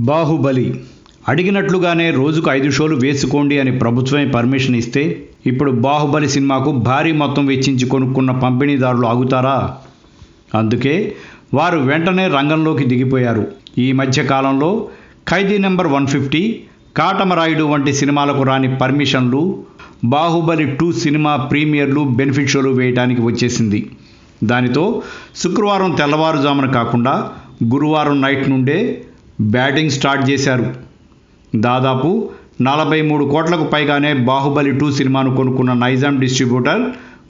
బాహుబలి. అడిగినట్లుగానే రోజుకు ఐదు షోలు వేసుకోండి అని ప్రభుత్వమే పర్మిషన్ ఇస్తే ఇప్పుడు బాహుబలి సినిమాకు భారీ మొత్తం వెచ్చించి కొనుక్కున్న పంపిణీదారులు ఆగుతారా? అందుకే వారు వెంటనే రంగంలోకి దిగిపోయారు. ఈ మధ్య కాలంలో ఖైదీ నెంబర్ వన్ ఫిఫ్టీ కాటమరాయుడు వంటి సినిమాలకు రాని పర్మిషన్లు బాహుబలి టూ సినిమా ప్రీమియర్లు బెనిఫిట్ షోలు వేయడానికి వచ్చేసింది. దానితో శుక్రవారం తెల్లవారుజామున కాకుండా గురువారం నైట్ నుండే బ్యాటింగ్ స్టార్ట్ చేశారు. దాదాపు నలభై మూడు కోట్లకు పైగానే బాహుబలి టూ సినిమాను కొనుక్కున్న నైజాం డిస్ట్రిబ్యూటర్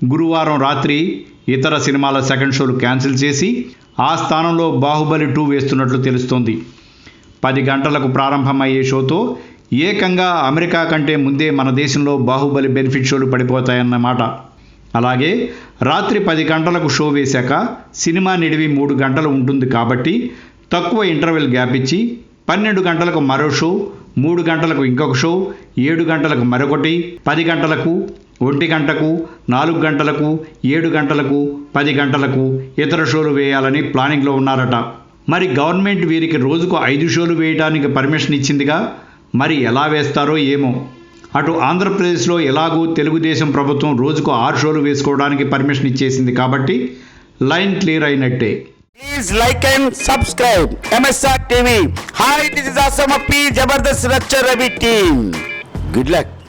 గురువారం రాత్రి ఇతర సినిమాల సెకండ్ షోలు క్యాన్సిల్ చేసి ఆ స్థానంలో బాహుబలి టూ వేస్తున్నట్లు తెలుస్తోంది. పది గంటలకు ప్రారంభమయ్యే షోతో ఏకంగా అమెరికా కంటే ముందే మన దేశంలో బాహుబలి బెనిఫిట్ షోలు పడిపోతాయన్నమాట. అలాగే రాత్రి పది గంటలకు షో వేశాక సినిమా నిడివి మూడు గంటలు ఉంటుంది కాబట్టి తక్కువ ఇంటర్వెల్ గ్యాప్ ఇచ్చి పన్నెండు గంటలకు మరో షో మూడు గంటలకు ఇంకొక షో ఏడు గంటలకు మరొకటి పది గంటలకు ఒంటి గంటకు నాలుగు గంటలకు ఏడు గంటలకు పది గంటలకు ఇతర షోలు వేయాలని ప్లానింగ్లో ఉన్నారట. మరి గవర్నమెంట్ వీరికి రోజుకు ఐదు షోలు వేయడానికి పర్మిషన్ ఇచ్చిందిగా? మరి ఎలా వేస్తారో ఏమో? అటు ఆంధ్రప్రదేశ్లో ఎలాగూ తెలుగుదేశం ప్రభుత్వం రోజుకు ఆరు షోలు వేసుకోవడానికి పర్మిషన్ ఇచ్చేసింది కాబట్టి లైన్ క్లియర్ అయినట్టే. Please like and subscribe MSR TV. Hi, this is Asama P. Jabardast Racha Ravi team. Good luck.